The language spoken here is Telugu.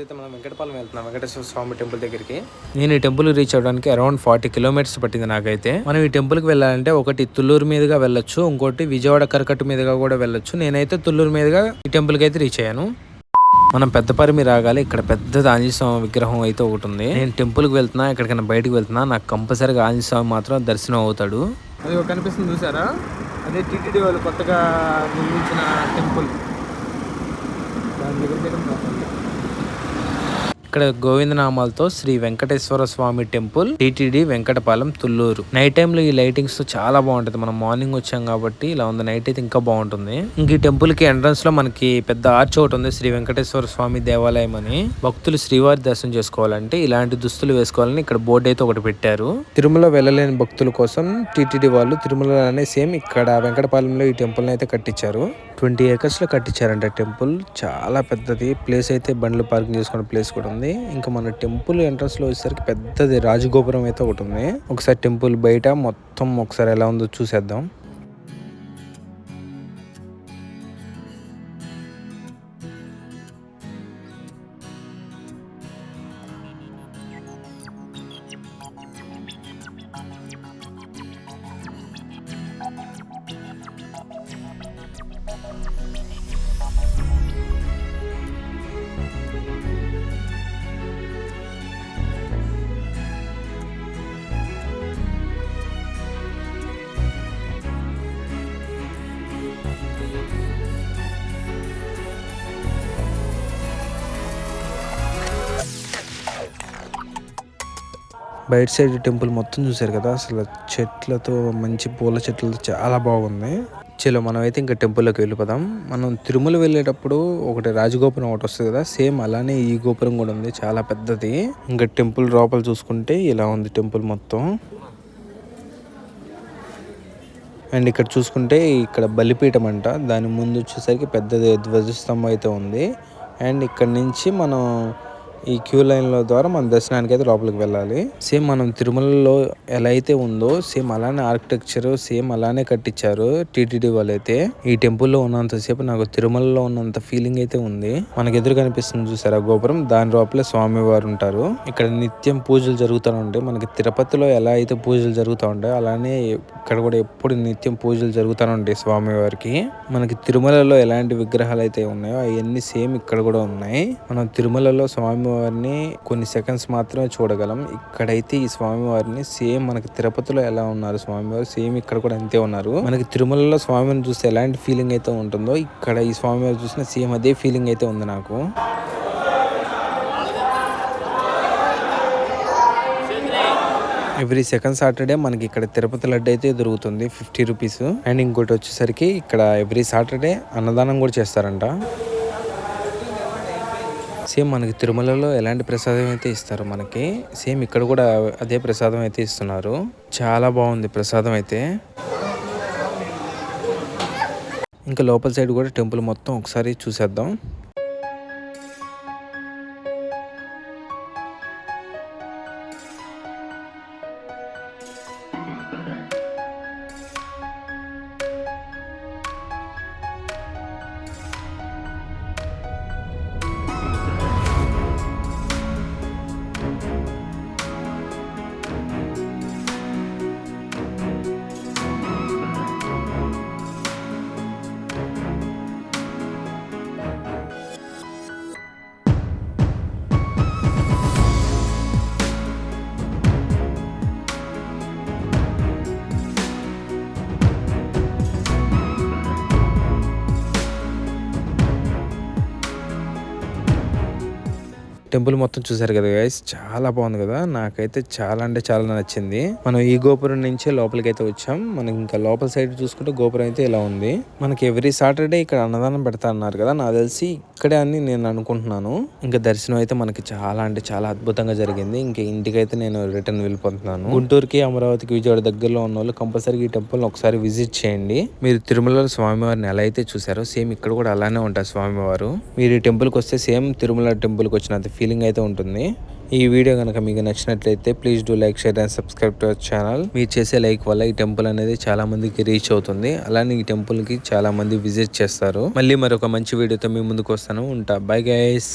అయితే మనం వెంకటపాలెం వెళ్తున్నాం. వెంకటేశ్వర స్వామి టెంపుల్ దగ్గరికి. నేను ఈ టెంపుల్ రీచ్ అవడానికి అరౌండ్ ఫార్టీ కిలోమీటర్స్ పట్టింది నాకైతే. మనం ఈ టెంపుల్కి వెళ్ళాలంటే ఒకటి తుళ్ళూరు మీదుగా వెళ్ళొచ్చు ఇంకోటి విజయవాడ కరకట్టు మీదుగా కూడా వెళ్ళొచ్చు. నేనైతే తుళ్ళూరు మీదుగా ఈ టెంపుల్కి అయితే రీచ్ అయ్యాను. మనం పెద్ద పరిమి రాగాలి. ఇక్కడ పెద్ద ఆంజనేయ స్వామి విగ్రహం అయితే ఒకటి ఉంది నేను టెంపుల్కి వెళ్తున్నా ఎక్కడికైనా బయటకు వెళ్తున్నా నాకు కంపల్సరీగా ఆంజనేయ స్వామి మాత్రం దర్శనం అవుతాడు. అది కనిపిస్తుంది చూసారా? అదే టీటీడీ వాళ్ళు కొత్తగా నిర్మించిన టెంపుల్. దాని దగ్గర ఇక్కడ గోవిందనామాలతో Sri Venkateswara Swamy temple TTD Venkatapalem Thullur night టైమ్లో ఈ లైటింగ్స్తో చాలా బాగుంటది. మనం మార్నింగ్ వచ్చాం కాబట్టి ఇలా ఉంది. నైట్ అయితే ఇంకా బాగుంటుంది. ఇంక ఈ టెంపుల్కి ఎంట్రన్స్లో మనకి పెద్ద ఆర్చ్ ఒకటి ఉంది. శ్రీ వెంకటేశ్వర స్వామి దేవాలయం అని. భక్తులు శ్రీవారి దర్శనం చేసుకోవాలంటే ఇలాంటి దుస్తులు వేసుకోవాలని ఇక్కడ బోర్డు అయితే ఒకటి పెట్టారు. తిరుమల వెళ్ళలేని భక్తుల కోసం టిటిడి వాళ్ళు తిరుమలనే సేమ్ ఇక్కడ వెంకటపాలెంలో ఈ టెంపుల్ అయితే కట్టించారు. ట్వంటీ ఏకర్స్లో కట్టించారంట టెంపుల్. చాలా పెద్దది. ప్లేస్ అయితే బండ్లు పార్కింగ్ చేసుకునే ప్లేస్ కూడా ఉంది. ఇంకా మన టెంపుల్ ఎంట్రన్స్లో వచ్చేసరికి పెద్దది రాజగోపురం అయితే ఒకటి ఉంది. ఒకసారి టెంపుల్ బయట మొత్తం ఒకసారి ఎలా ఉందో చూసేద్దాం. బయట సైడ్ టెంపుల్ మొత్తం చూసారు కదా అసలు చెట్లతో మంచి పూల చెట్లతో చాలా బాగుంది. చలో మనం అయితే ఇంకా టెంపుల్లోకి వెళ్ళిపోదాం. మనం తిరుమల వెళ్ళేటప్పుడు ఒకటి రాజగోపురం ఒకటి వస్తుంది కదా సేమ్ అలానే ఈ గోపురం కూడా ఉంది చాలా పెద్దది. ఇంకా టెంపుల్ లోపల చూసుకుంటే ఇలా ఉంది టెంపుల్ మొత్తం. అండ్ ఇక్కడ చూసుకుంటే ఇక్కడ బలిపీఠం అంట దాని ముందు వచ్చేసరికి పెద్దది ధ్వజస్తంభం అయితే ఉంది. అండ్ ఇక్కడ నుంచి మనం ఈ క్యూ లైన్ల ద్వారా మన దర్శనానికి అయితే లోపలికి వెళ్ళాలి. సేమ్ మనం తిరుమలలో ఎలా అయితే ఉందో సేమ్ అలానే ఆర్కిటెక్చర్ సేమ్ అలానే కట్టించారు టీటీడీ వాళ్ళు అయితే. ఈ టెంపుల్లో ఉన్నంతసేపు నాకు తిరుమలలో ఉన్నంత ఫీలింగ్ అయితే ఉంది. మనకు ఎదురు కనిపిస్తుంది చూసారా గోపురం? దాని లోపలే స్వామి వారు ఉంటారు. ఇక్కడ నిత్యం పూజలు జరుగుతూ ఉంటాయి మనకి తిరుపతిలో ఎలా అయితే పూజలు జరుగుతూ ఉంటాయో అలానే ఇక్కడ కూడా ఎప్పుడు నిత్యం పూజలు జరుగుతూ ఉంటాయి స్వామి వారికి మనకి తిరుమలలో ఎలాంటి విగ్రహాలు అయితే ఉన్నాయో అవన్నీ సేమ్ ఇక్కడ కూడా ఉన్నాయి. మనం తిరుమలలో స్వామి వారిని కొన్ని సెకండ్స్ మాత్రమే చూడగలం. ఇక్కడైతే ఈ స్వామి వారిని సేమ్ మనకి తిరుపతిలో ఎలా ఉన్నారు స్వామివారు సేమ్ ఇక్కడ కూడా అంతే ఉన్నారు. మనకి తిరుమలలో స్వామిని చూస్తే ఎలాంటి ఫీలింగ్ అయితే ఉంటుందో ఇక్కడ ఈ స్వామివారు చూసిన సేమ్ అదే ఫీలింగ్ అయితే ఉంది నాకు. ఎవ్రీ సెకండ్ సాటర్డే మనకి ఇక్కడ తిరుపతి లడ్డు అయితే దొరుకుతుంది ఫిఫ్టీ రూపీస్ అండ్ ఇంకోటి వచ్చేసరికి ఇక్కడ ఎవ్రీ సాటర్డే అన్నదానం కూడా చేస్తారంట. సేమ్ మనకి తిరుమలలో ఎలాంటి ప్రసాదం అయితే ఇస్తారు మనకి? సేమ్ ఇక్కడ కూడా అదే ప్రసాదం అయితే ఇస్తున్నారు. చాలా బాగుంది ప్రసాదం అయితే. ఇంకా లోపల సైడ్ కూడా టెంపుల్ మొత్తం ఒకసారి చూసేద్దాం. టెంపుల్ మొత్తం చూసారు కదా గైస్ చాలా బాగుంది కదా? నాకైతే చాలా అంటే చాలా నచ్చింది. మనం ఈ గోపురం నుంచే లోపలికి అయితే వచ్చాం. మనకి ఇంకా లోపల సైడ్ చూసుకుంటే గోపురం అయితే ఇలా ఉంది. మనకి ఎవ్రీ సాటర్డే ఇక్కడ అన్నదానం పెడతా అన్నారు కదా? నాకు తెలిసి ఇక్కడే అని నేను అనుకుంటున్నాను. ఇంకా దర్శనం అయితే మనకి చాలా అంటే చాలా అద్భుతంగా జరిగింది. ఇంకా ఇంటికైతే నేను రిటర్న్ వెళ్ళిపోతున్నాను. గుంటూరుకి అమరావతికి విజయవాడ దగ్గరలో ఉన్న వాళ్ళు కంపల్సరీ ఈ టెంపుల్ ఒకసారి విజిట్ చేయండి. మీరు తిరుమల స్వామివారిని ఎలా అయితే చూసారో సేమ్ ఇక్కడ కూడా అలానే ఉంటారు స్వామివారు. మీరు ఈ టెంపుల్కి వస్తే సేమ్ తిరుమల టెంపుల్కి వచ్చినంత ఫీలింగ్ అయితే ఉంటుంది. ఈ వీడియో కనుక మీకు నచ్చినట్లయితే please do like share and subscribe to our channel మీరు చేసే లైక్ వల్ల ఈ టెంపుల్ అనేది చాలా మందికి రీచ్ అవుతుంది. అలానే ఈ టెంపుల్కి చాలా మంది విజిట్ చేస్తారు. మళ్ళీ మరొక మంచి వీడియోతో మీ ముందుకు వస్తాను. ఉంటా. Bye guys